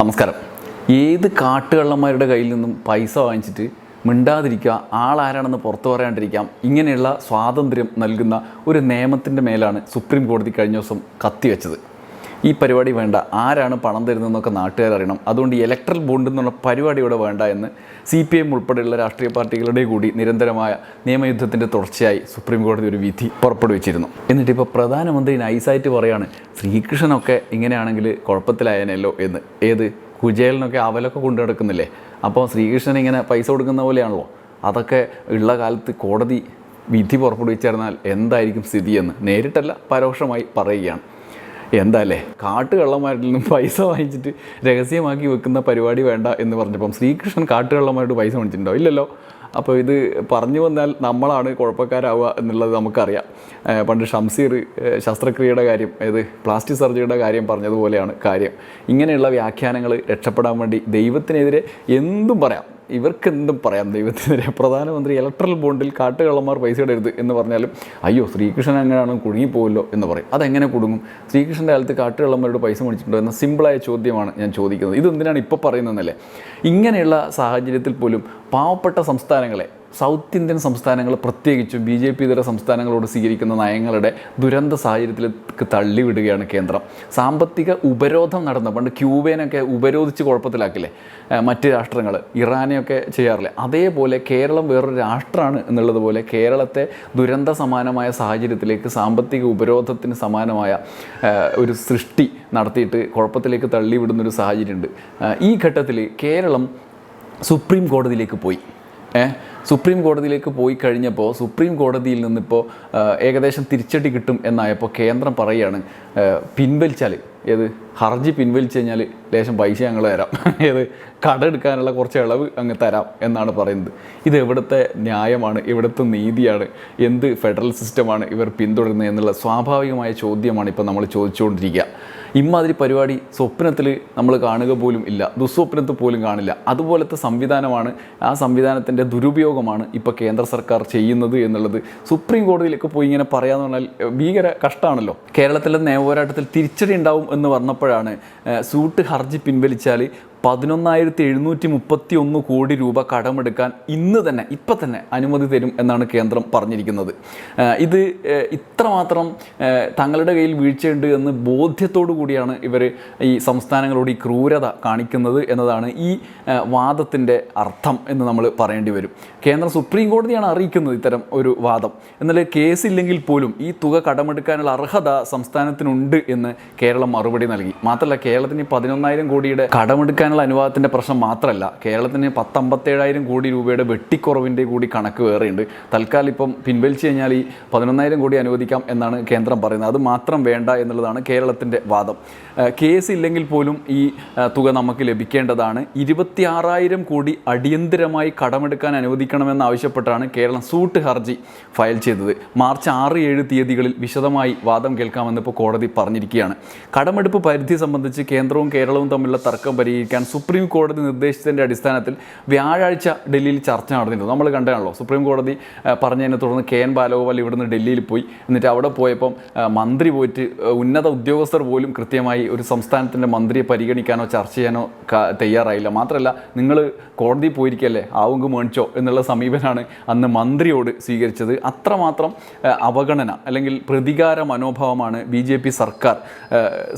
നമസ്കാരം. ഏത് കാട്ടുകള്ളന്മാരുടെ കയ്യിൽ നിന്നും പൈസ വാങ്ങിച്ചിട്ട് മിണ്ടാതിരിക്കുക ആളാരാണെന്ന് പുറത്തു പറയാണ്ടിരിക്കാം ഇങ്ങനെയുള്ള സ്വാതന്ത്ര്യം നൽകുന്ന ഒരു നിയമത്തിന്റെ മേലാണ് സുപ്രീം കോടതി കഴിഞ്ഞ ദിവസം കത്തിവെച്ചത്. ഈ പരിപാടി വേണ്ട. ആരാണ് പണം തരുന്നതെന്നൊക്കെ നാട്ടുകാർ അറിയണം അതുകൊണ്ട് ഇലക്ട്രൽ ബോണ്ട് എന്നുള്ള പരിപാടി ഇവിടെ വേണ്ട എന്ന് സി പി എം ഉൾപ്പെടെയുള്ള രാഷ്ട്രീയ പാർട്ടികളുടെ കൂടി നിരന്തരമായ നിയമയുദ്ധത്തിന്റെ തുടർച്ചയായി സുപ്രീം കോടതി ഒരു വിധി പുറപ്പെടുവിച്ചിരുന്നു. എന്നിട്ട് ഇപ്പോൾ പ്രധാനമന്ത്രി നൈസായിട്ട് പറയാണ് ശ്രീകൃഷ്ണനൊക്കെ ഇങ്ങനെയാണെങ്കിൽ കുഴപ്പത്തിലായനല്ലോ എന്ന്. ഏത്? കുജേലിനൊക്കെ അവലൊക്കെ കൊണ്ടു നടക്കുന്നില്ലേ? അപ്പോൾ ശ്രീകൃഷ്ണൻ ഇങ്ങനെ പൈസ കൊടുക്കുന്ന പോലെയാണല്ലോ. അതൊക്കെ ഉള്ള കാലത്ത് കോടതി വിധി പുറപ്പെടുവിച്ചിരുന്നാൽ എന്തായിരിക്കും സ്ഥിതിയെന്ന് നേരിട്ടല്ല പരോക്ഷമായി പറയുകയാണ്. എന്താ അല്ലേ കാട്ടുകള്ളന്മാരിൽ നിന്നും പൈസ വാങ്ങിച്ചിട്ട് രഹസ്യമാക്കി വെക്കുന്ന പരിപാടി വേണ്ട എന്ന് പറഞ്ഞപ്പം ശ്രീകൃഷ്ണൻ കാട്ടുകള്ളന്മാരോട് പൈസ വാങ്ങിച്ചിട്ടുണ്ടോ? ഇല്ലല്ലോ. അപ്പോൾ ഇത് പറഞ്ഞു വന്നാൽ നമ്മളാണ് കുഴപ്പക്കാരാവുക എന്നുള്ളത് നമുക്കറിയാം. പണ്ട് ഷംസീർ ശസ്ത്രക്രിയയുടെ കാര്യം ഏത് പ്ലാസ്റ്റിക് സർജറിയുടെ കാര്യം പറഞ്ഞതുപോലെയാണ് കാര്യം. ഇങ്ങനെയുള്ള വ്യാഖ്യാനങ്ങൾ രക്ഷപ്പെടാൻ വേണ്ടി ദൈവത്തിനെതിരെ എന്തും പറയാം. ഇവർക്ക് എന്തും പറയാം. ദൈവത്തിനെതിരെ പ്രധാനമന്ത്രി ഇലക്ട്രൽ ബോണ്ടിൽ കാട്ടുകള്ളന്മാർ പൈസ ഇടരുത് എന്ന് പറഞ്ഞാലും അയ്യോ ശ്രീകൃഷ്ണൻ അങ്ങനെയാണ് കുടുങ്ങിപ്പോവല്ലോ? എന്ന് പറയും. അതെങ്ങനെ കുടുങ്ങും? ശ്രീകൃഷ്ണന്റെ കാലത്ത് കാട്ടുകള്ളന്മാരോട് പൈസ മേടിച്ചിട്ടുണ്ടോ എന്ന സിമ്പിളായ ചോദ്യമാണ് ഞാൻ ചോദിക്കുന്നത്. ഇതെന്തിനാണ് ഇപ്പോൾ പറയുന്നതെന്നല്ലേ? ഇങ്ങനെയുള്ള സാഹചര്യത്തിൽ പോലും പാവപ്പെട്ട സംസ്ഥാനങ്ങളെ സൗത്ത് ഇന്ത്യൻ സംസ്ഥാനങ്ങൾ പ്രത്യേകിച്ചും ബി ജെ പി ഇതര സംസ്ഥാനങ്ങളോട് സ്വീകരിക്കുന്ന നയങ്ങളുടെ ദുരന്ത സാഹചര്യത്തിലേക്ക് തള്ളിവിടുകയാണ് കേന്ദ്രം. സാമ്പത്തിക ഉപരോധം നടന്ന. പണ്ട് ക്യൂബേനൊക്കെ ഉപരോധിച്ച് കുഴപ്പത്തിലാക്കില്ലേ? മറ്റ് രാഷ്ട്രങ്ങൾ ഇറാനെയൊക്കെ ചെയ്യാറില്ലേ? അതേപോലെ കേരളം വേറൊരു രാഷ്ട്രമാണ് എന്നുള്ളതുപോലെ കേരളത്തെ ദുരന്ത സമാനമായ സാഹചര്യത്തിലേക്ക് സാമ്പത്തിക ഉപരോധത്തിന് സമാനമായ ഒരു സൃഷ്ടി നടത്തിയിട്ട് കുഴപ്പത്തിലേക്ക് തള്ളിവിടുന്നൊരു സാഹചര്യമുണ്ട്. ഈ ഘട്ടത്തിൽ കേരളം സുപ്രീം കോടതിയിലേക്ക് പോയി. സുപ്രീം കോടതിയിലേക്ക് പോയി കഴിഞ്ഞപ്പോൾ സുപ്രീം കോടതിയിൽ നിന്നിപ്പോൾ ഏകദേശം തിരിച്ചടി കിട്ടും എന്നായപ്പോൾ കേന്ദ്രം പറയുകയാണ്. പിൻവലിച്ചാൽ ഏത്? ഹർജി പിൻവലിച്ചു കഴിഞ്ഞാൽ ലേശം പൈസ ഞങ്ങൾ തരാം. ഏത് കട എടുക്കാനുള്ള കുറച്ച് ഇളവ് അങ്ങ് തരാം എന്നാണ് പറയുന്നത്. ഇത് എവിടുത്തെ ന്യായമാണ്? എവിടുത്തെ നീതിയാണ്? എന്ത് ഫെഡറൽ സിസ്റ്റമാണ് ഇവർ പിന്തുടരുന്നത് എന്നുള്ള സ്വാഭാവികമായ ചോദ്യമാണ് ഇപ്പോൾ നമ്മൾ ചോദിച്ചുകൊണ്ടിരിക്കുക. ഇമ്മാതിരി പരിപാടി സ്വപ്നത്തിൽ നമ്മൾ കാണുക പോലും ഇല്ല. ദുസ്വപ്നത്തിൽ പോലും കാണില്ല. അതുപോലത്തെ സംവിധാനമാണ് ആ സംവിധാനത്തിന്റെ ദുരുപയോഗമാണ് ഇപ്പോൾ കേന്ദ്ര സർക്കാർ ചെയ്യുന്നത് എന്നുള്ളത് സുപ്രീം കോടതിയിലേക്ക് പോയി ഇങ്ങനെ പറയാമെന്ന് പറഞ്ഞാൽ ഭീകര കഷ്ടമാണല്ലോ കേരളത്തിലെ നിയമപോരാട്ടത്തിൽ തിരിച്ചടി ഉണ്ടാവും എന്ന് പറഞ്ഞപ്പോഴാണ് ഏഹ്, സൂട്ട് ഹർജി പിൻവലിച്ചാൽ പതിനൊന്നായിരത്തി എഴുന്നൂറ്റി മുപ്പത്തി ഒന്ന് കോടി രൂപ കടമെടുക്കാൻ ഇന്ന് തന്നെ ഇപ്പം തന്നെ അനുമതി തരും എന്നാണ് കേന്ദ്രം പറഞ്ഞിരിക്കുന്നത്. ഇത് ഇത്രമാത്രം തങ്ങളുടെ കയ്യിൽ വീഴ്ചയുണ്ട് എന്ന് ബോധ്യത്തോടു കൂടിയാണ് ഇവർ ഈ സംസ്ഥാനങ്ങളോട് ഈ ക്രൂരത കാണിക്കുന്നത് എന്നതാണ് ഈ വാദത്തിന്റെ അർത്ഥം എന്ന് നമ്മൾ പറയേണ്ടി വരും. കേന്ദ്ര സുപ്രീം കോടതിയാണ് അറിയിക്കുന്നത് ഇത്തരം ഒരു വാദം. എന്നാൽ കേസില്ലെങ്കിൽ പോലും ഈ തുക കടമെടുക്കാനുള്ള അർഹത സംസ്ഥാനത്തിനുണ്ട് എന്ന് കേരളം മറുപടി നൽകി. മാത്രമല്ല കേരളത്തിന് പതിനൊന്നായിരം കോടിയുടെ കടമെടുക്കാനുള്ള അനുവാദത്തിന്റെ പ്രശ്നം മാത്രമല്ല കേരളത്തിന് പത്തമ്പത്തേഴായിരം കോടി രൂപയുടെ വെട്ടിക്കുറവിന്റെ കൂടി കണക്ക് വേറെയുണ്ട്. തൽക്കാലം ഇപ്പം പിൻവലിച്ചു കഴിഞ്ഞാൽ ഈ പതിനൊന്നായിരം കോടി അനുവദിക്കാം എന്നാണ് കേന്ദ്രം പറയുന്നത്. അത് മാത്രം വേണ്ട എന്നുള്ളതാണ് കേരളത്തിന്റെ വാദം. കേസ് ഇല്ലെങ്കിൽ പോലും ഈ തുക നമുക്ക് ലഭിക്കേണ്ടതാണ്. ഇരുപത്തിയാറായിരം കോടി അടിയന്തിരമായി കടമെടുക്കാൻ അനുവദിക്കണമെന്ന് ആവശ്യപ്പെട്ടാണ് കേരളം സൂട്ട് ഹർജി ഫയൽ ചെയ്തത്. മാർച്ച് ആറ് ഏഴ് തീയതികളിൽ വിശദമായി വാദം കേൾക്കാമെന്ന് ഇപ്പോൾ കോടതി പറഞ്ഞിരിക്കുകയാണ്. കടമെടുപ്പ് പരിധി സംബന്ധിച്ച് കേന്ദ്രവും കേരളവും തമ്മിലുള്ള തർക്കം പരിഹരിക്കാൻ സുപ്രീം കോടതി നിർദ്ദേശിച്ചതിന്റെ അടിസ്ഥാനത്തിൽ വ്യാഴാഴ്ച ഡൽഹിയിൽ ചർച്ച നടന്നിരുന്നു. നമ്മൾ കണ്ടതാണല്ലോ സുപ്രീം കോടതി പറഞ്ഞതിനെ തുടർന്ന് കെ എൻ ബാലഗോപാൽ ഇവിടുന്ന് ഡൽഹിയിൽ പോയി. എന്നിട്ട് അവിടെ പോയപ്പം മന്ത്രി പോയിട്ട് ഉന്നത ഉദ്യോഗസ്ഥർ പോലും കൃത്യമായി ഒരു സംസ്ഥാനത്തിന്റെ മന്ത്രിയെ പരിഗണിക്കാനോ ചർച്ച ചെയ്യാനോ തയ്യാറായില്ല. മാത്രമല്ല നിങ്ങൾ കോടതി പോയിരിക്കല്ലേ ആവുങ്ക് മേണിച്ചോ എന്നുള്ള സമീപനമാണ് അന്ന് മന്ത്രിയോട് സ്വീകരിച്ചത്. അത്രമാത്രം അവഗണന അല്ലെങ്കിൽ പ്രതികാര മനോഭാവമാണ് ബി സർക്കാർ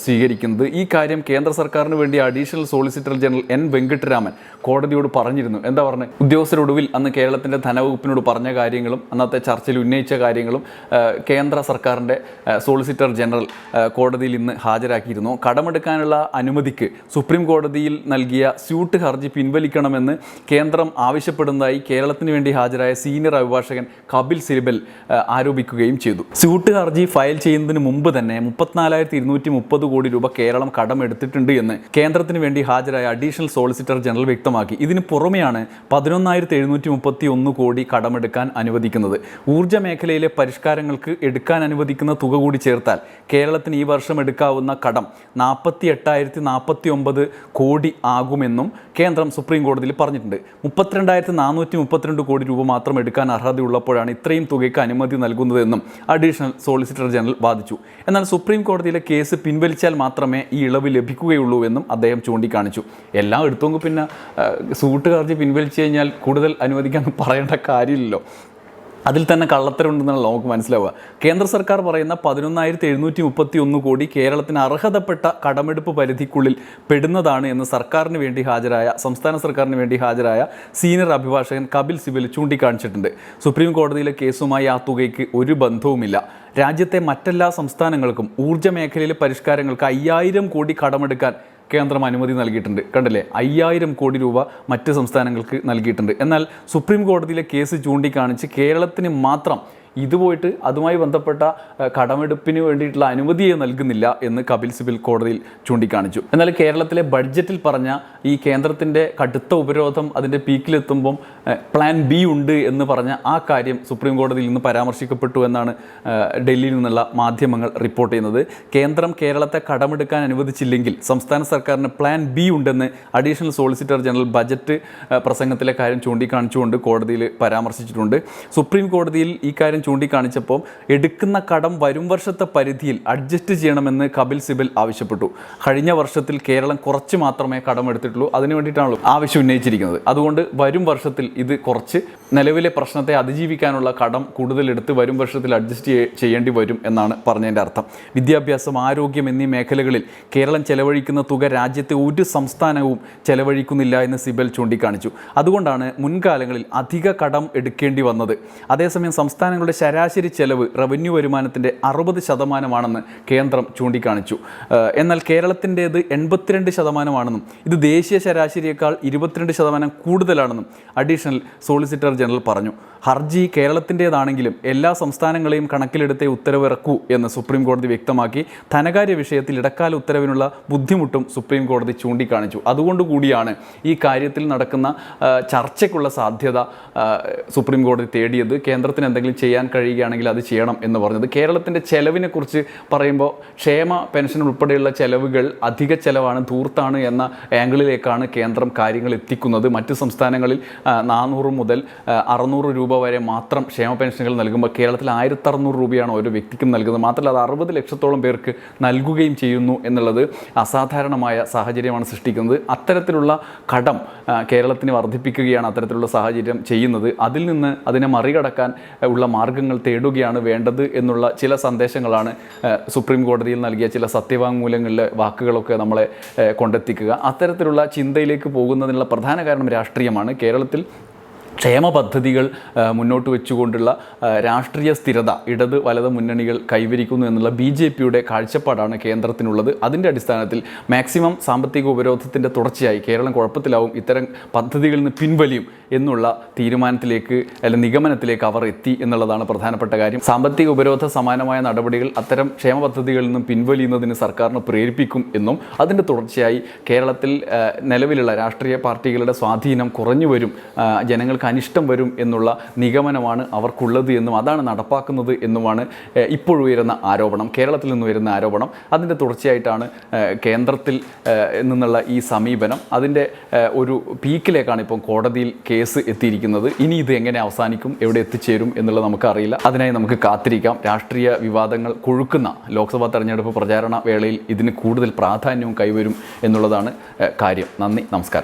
സ്വീകരിക്കുന്നത്. ഈ കാര്യം കേന്ദ്ര സർക്കാരിന് വേണ്ടി additional solicitor general N Venkataraman കോടതിയോട് പറഞ്ഞിരുന്നു. എന്താ പറഞ്ഞത് ഉദ്യോഗസ്ഥരൊടുവിൽ അന്ന് കേരളത്തിന്റെ ധനവകുപ്പിനോട് പറഞ്ഞ കാര്യങ്ങളും അന്നത്തെ ചർച്ചയിൽ ഉന്നയിച്ച കാര്യങ്ങളും കേന്ദ്ര സർക്കാരിന്റെ സോളിസിറ്റർ ജനറൽ കോടതിയിൽ ഇന്ന് ഹാജരാക്കിയിരുന്നു. കടമെടുക്കാനുള്ള അനുമതിക്ക് സുപ്രീം കോടതിയിൽ നൽകിയ സ്യൂട്ട് ഹർജി പിൻവലിക്കണമെന്ന് കേന്ദ്രം ആവശ്യപ്പെടുന്നതായി കേരളത്തിന് വേണ്ടി ഹാജരായ സീനിയർ അഭിഭാഷകൻ കപിൽ സിരിബൽ ആരോപിക്കുകയും ചെയ്തു. സ്യൂട്ട് ഹർജി ഫയൽ ചെയ്യുന്നതിന് മുമ്പ് തന്നെ മുപ്പത്തിനാലായിരത്തി ഇരുന്നൂറ്റി മുപ്പത് കോടി രൂപ കേരളം കടമെടുത്തിട്ടുണ്ട് എന്ന് കേന്ദ്രത്തിന് വേണ്ടി ഹാജരായ അഡീഷണൽ സോളിസിറ്റർ ജനറൽ വ്യക്തമാക്കി. ഇതിന് പുറമെയാണ് പതിനൊന്നായിരത്തി എഴുന്നൂറ്റി മുപ്പത്തി ഒന്ന് കോടി കടമെടുക്കാൻ അനുവദിക്കുന്നത്. ഊർജ മേഖലയിലെ പരിഷ്കാരങ്ങൾക്ക് എടുക്കാൻ അനുവദിക്കുന്ന തുക കൂടി ചേർത്താൽ കേരളത്തിന് ഈ വർഷം എടുക്കാവുന്ന കടം നാൽപ്പത്തി എട്ടായിരത്തി നാൽപ്പത്തി ഒമ്പത് കോടി ആകുമെന്നും കേന്ദ്രം സുപ്രീം കോടതിയിൽ പറഞ്ഞിട്ടുണ്ട്. മുപ്പത്തിരണ്ടായിരത്തി നാനൂറ്റി മുപ്പത്തിരണ്ട് കോടി രൂപ മാത്രം എടുക്കാൻ അർഹതയുള്ളപ്പോഴാണ് ഇത്രയും തുകയ്ക്ക് അനുമതി നൽകുന്നതെന്നും അഡീഷണൽ സോളിസിറ്റർ ജനറൽ വാദിച്ചു. എന്നാൽ സുപ്രീം കോടതിയിലെ കേസ് പിൻവലിച്ചാൽ മാത്രമേ ഈ ഇളവ് ലഭിക്കുകയുള്ളൂ എന്നും അദ്ദേഹം ചൂണ്ടിക്കാണിച്ചു. എല്ലാം എടുത്തെങ്കിൽ പിന്നെ സൂട്ട് കറച്ച് പിൻവലിച്ചു കഴിഞ്ഞാൽ കൂടുതൽ അനുവദിക്കാൻ പറയേണ്ട കാര്യമില്ലല്ലോ. അതിൽ തന്നെ കള്ളത്തരമുണ്ടെന്നാണ് നമുക്ക് മനസ്സിലാവുക. കേന്ദ്ര സർക്കാർ പറയുന്ന പതിനൊന്നായിരത്തി എഴുന്നൂറ്റി മുപ്പത്തി ഒന്ന് കോടി കേരളത്തിന് അർഹതപ്പെട്ട കടമെടുപ്പ് പരിധിക്കുള്ളിൽ പെടുന്നതാണ് എന്ന് സർക്കാരിന് വേണ്ടി ഹാജരായ സംസ്ഥാന സർക്കാരിന് വേണ്ടി ഹാജരായ സീനിയർ അഭിഭാഷകൻ കപിൽ സിബൽ ചൂണ്ടിക്കാണിച്ചിട്ടുണ്ട്. സുപ്രീം കോടതിയിലെ കേസുമായി ആ തുകയ്ക്ക് ഒരു ബന്ധവുമില്ല. രാജ്യത്തെ മറ്റെല്ലാ സംസ്ഥാനങ്ങൾക്കും ഊർജ മേഖലയിലെ പരിഷ്കാരങ്ങൾക്ക് അയ്യായിരം കോടി കടമെടുക്കാൻ കേന്ദ്രം അനുമതി നൽകിയിട്ടുണ്ട്. കണ്ടില്ലേ? അയ്യായിരം കോടി രൂപ മറ്റ് സംസ്ഥാനങ്ങൾക്ക് നൽകിയിട്ടുണ്ട്. എന്നാൽ സുപ്രീം കോടതിയിലെ കേസ് ചൂണ്ടിക്കാണിച്ച് കേരളത്തിന് മാത്രം ഇത് പോയിട്ട് അതുമായി ബന്ധപ്പെട്ട കടമെടുപ്പിന് വേണ്ടിയിട്ടുള്ള അനുമതിയെ നൽകുന്നില്ല എന്ന് കപിൽ സിബിൽ കോടതിയിൽ ചൂണ്ടിക്കാണിച്ചു. എന്നാൽ കേരളത്തിലെ ബഡ്ജറ്റിൽ പറഞ്ഞ ഈ കേന്ദ്രത്തിന്റെ കടുത്ത ഉപരോധം അതിന്റെ പീക്കിലെത്തുമ്പം പ്ലാൻ ബി ഉണ്ട് എന്ന് പറഞ്ഞ ആ കാര്യം സുപ്രീം കോടതിയിൽ നിന്ന് പരാമർശിക്കപ്പെട്ടു എന്നാണ് ഡൽഹിയിൽ നിന്നുള്ള മാധ്യമങ്ങൾ റിപ്പോർട്ട് ചെയ്യുന്നത്. കേന്ദ്രം കേരളത്തെ കടമെടുക്കാൻ അനുവദിച്ചില്ലെങ്കിൽ സംസ്ഥാന സർക്കാരിന് പ്ലാൻ ബി ഉണ്ടെന്ന് അഡീഷണൽ സോളിസിറ്റർ ജനറൽ ബജറ്റ് പ്രസംഗത്തിലെ കാര്യം ചൂണ്ടിക്കാണിച്ചുകൊണ്ട് കോടതിയിൽ പരാമർശിച്ചിട്ടുണ്ട്. സുപ്രീം കോടതിയിൽ ഈ കാര്യം ചൂണ്ടിക്കാണിച്ചപ്പോൾ എടുക്കുന്ന കടം വരും വർഷത്തെ പരിധിയിൽ അഡ്ജസ്റ്റ് ചെയ്യണമെന്ന് കപിൽ സിബൽ ആവശ്യപ്പെട്ടു. കഴിഞ്ഞ വർഷത്തിൽ കേരളം കുറച്ച് മാത്രമേ കടം എടുത്തിട്ടുള്ളൂ. അതിനു വേണ്ടിയിട്ടാണല്ലോ ആവശ്യം ഉന്നയിച്ചിരിക്കുന്നത്. അതുകൊണ്ട് വരും വർഷത്തിൽ ഇത് കുറച്ച് നിലവിലെ പ്രശ്നത്തെ അതിജീവിക്കാനുള്ള കടം കൂടുതൽ എടുത്ത് വരും വർഷത്തിൽ അഡ്ജസ്റ്റ് ചെയ്യേണ്ടി വരും എന്നാണ് പറഞ്ഞതിന്റെ അർത്ഥം. വിദ്യാഭ്യാസം ആരോഗ്യം എന്നീ മേഖലകളിൽ കേരളം ചെലവഴിക്കുന്ന തുക രാജ്യത്തെ ഒരു സംസ്ഥാനവും ചെലവഴിക്കുന്നില്ല എന്ന് സിബൽ ചൂണ്ടിക്കാണിച്ചു. അതുകൊണ്ടാണ് മുൻകാലങ്ങളിൽ അധിക കടം എടുക്കേണ്ടി വന്നത്. അതേസമയം സംസ്ഥാനങ്ങളുടെ ശരാശരി ചെലവ് റവന്യൂ വരുമാനത്തിന്റെ അറുപത് ശതമാനമാണെന്ന് കേന്ദ്രം ചൂണ്ടിക്കാണിച്ചു. എന്നാൽ കേരളത്തിന്റേത് എൺപത്തിരണ്ട് ശതമാനമാണെന്നും ഇത് ദേശീയ ശരാശരിയേക്കാൾ ഇരുപത്തിരണ്ട് ശതമാനം കൂടുതലാണെന്നും അഡീഷണൽ സോളിസിറ്റർ ജനറൽ പറഞ്ഞു. ഹർജി കേരളത്തിന്റേതാണെങ്കിലും എല്ലാ സംസ്ഥാനങ്ങളെയും കണക്കിലെടുത്തേ ഉത്തരവിറക്കൂ എന്ന് സുപ്രീം കോടതി വ്യക്തമാക്കി. ധനകാര്യ വിഷയത്തിൽ ഇടക്കാല ഉത്തരവിനുള്ള ബുദ്ധിമുട്ടും സുപ്രീം കോടതി ചൂണ്ടിക്കാണിച്ചു അതുകൊണ്ടുകൂടിയാണ് ഈ കാര്യത്തിൽ നടക്കുന്ന ചർച്ചയ്ക്കുള്ള സാധ്യത സുപ്രീം കോടതി തേടിയത്. കേന്ദ്രത്തിന് എന്തെങ്കിലും ചെയ്യാൻ കഴിയുകയാണെങ്കിൽ അത് ചെയ്യണം എന്ന് പറഞ്ഞത്. കേരളത്തിന്റെ ചെലവിനെ കുറിച്ച് പറയുമ്പോൾ ക്ഷേമ പെൻഷൻ ഉൾപ്പെടെയുള്ള ചെലവുകൾ അധിക ചെലവാണ് ധൂർത്താണ് എന്ന ആംഗിളിലേക്കാണ് കേന്ദ്രം കാര്യങ്ങൾ എത്തിക്കുന്നത്. മറ്റ് സംസ്ഥാനങ്ങളിൽ നാനൂറ് മുതൽ അറുന്നൂറ് രൂപ വരെ മാത്രം ക്ഷേമ പെൻഷനുകൾ നൽകുമ്പോൾ കേരളത്തിൽ ആയിരത്തി അറുന്നൂറ് രൂപയാണ് ഓരോ വ്യക്തിക്കും നൽകുന്നത്. മാത്രമല്ല അത് അറുപത് ലക്ഷത്തോളം പേർക്ക് നൽകുകയും ചെയ്യുന്നു എന്നുള്ളത് അസാധാരണമായ സാഹചര്യമാണ് സൃഷ്ടിക്കുന്നത്. അത്തരത്തിലുള്ള കടം കേരളത്തിന് വർദ്ധിപ്പിക്കുകയാണ് അത്തരത്തിലുള്ള സാഹചര്യം ചെയ്യുന്നത്. അതിൽ നിന്ന് അതിനെ മറികടക്കാൻ ഉള്ള ഉള്ള മാർഗങ്ങൾ തേടുകയാണ് വേണ്ടത് എന്നുള്ള ചില സന്ദേശങ്ങളാണ് സുപ്രീം കോടതിയിൽ നൽകിയ ചില സത്യവാങ്മൂലങ്ങളിലെ വാക്കുകളൊക്കെ നമ്മളെ കൊണ്ടെത്തിക്കുക. അത്തരത്തിലുള്ള ചിന്തയിലേക്ക് പോകുന്നതിനുള്ള പ്രധാന കാരണം രാഷ്ട്രീയമാണ്. കേരളത്തിൽ ക്ഷേമ പദ്ധതികൾ മുന്നോട്ട് വെച്ചുകൊണ്ടുള്ള രാഷ്ട്രീയ സ്ഥിരത ഇടത് വലത് മുന്നണികൾ കൈവരിക്കുന്നു എന്നുള്ള ബി ജെ പിയുടെ കാഴ്ചപ്പാടാണ് കേന്ദ്രത്തിനുള്ളത്. അതിന്റെ അടിസ്ഥാനത്തിൽ മാക്സിമം സാമ്പത്തിക ഉപരോധത്തിന്റെ തുടർച്ചയായി കേരളം കുഴപ്പത്തിലാവും. ഇത്തരം പദ്ധതികളിൽ നിന്ന് പിൻവലിയും എന്നുള്ള തീരുമാനത്തിലേക്ക് അല്ല നിഗമനത്തിലേക്ക് അവർ എത്തി എന്നുള്ളതാണ് പ്രധാനപ്പെട്ട കാര്യം. സാമ്പത്തിക ഉപരോധ സമാനമായ നടപടികൾ അത്തരം ക്ഷേമ പദ്ധതികളിൽ നിന്നും പിൻവലിയുന്നതിന് സർക്കാരിനെ പ്രേരിപ്പിക്കും എന്നും അതിന്റെ തുടർച്ചയായി കേരളത്തിൽ നിലവിലുള്ള രാഷ്ട്രീയ പാർട്ടികളുടെ സ്വാധീനം കുറഞ്ഞു വരും ജനങ്ങൾക്ക് അനിഷ്ടം വരും എന്നുള്ള നിഗമനമാണ് അവർക്കുള്ളത് എന്നും അതാണ് നടപ്പാക്കുന്നത് എന്നുമാണ് ഇപ്പോഴുയരുന്ന ആരോപണം കേരളത്തിൽ നിന്ന് വരുന്ന ആരോപണം. അതിന്റെ തുടർച്ചയായിട്ടാണ് കേന്ദ്രത്തിൽ നിന്നുള്ള ഈ സമീപനം. അതിന്റെ ഒരു പീക്കിലേക്കാണ് ഇപ്പം കോടതിയിൽ കേസ് എത്തിയിരിക്കുന്നത്. ഇനി ഇത് എങ്ങനെ അവസാനിക്കും എവിടെ എത്തിച്ചേരും എന്നുള്ളത് നമുക്കറിയില്ല. അതിനായി നമുക്ക് കാത്തിരിക്കാം. രാഷ്ട്രീയ വിവാദങ്ങൾ കൊഴുക്കുന്ന ലോക്സഭാ തെരഞ്ഞെടുപ്പ് പ്രചാരണ വേളയിൽ ഇതിന് കൂടുതൽ പ്രാധാന്യവും കൈവരും എന്നുള്ളതാണ് കാര്യം. നന്ദി. നമസ്കാരം.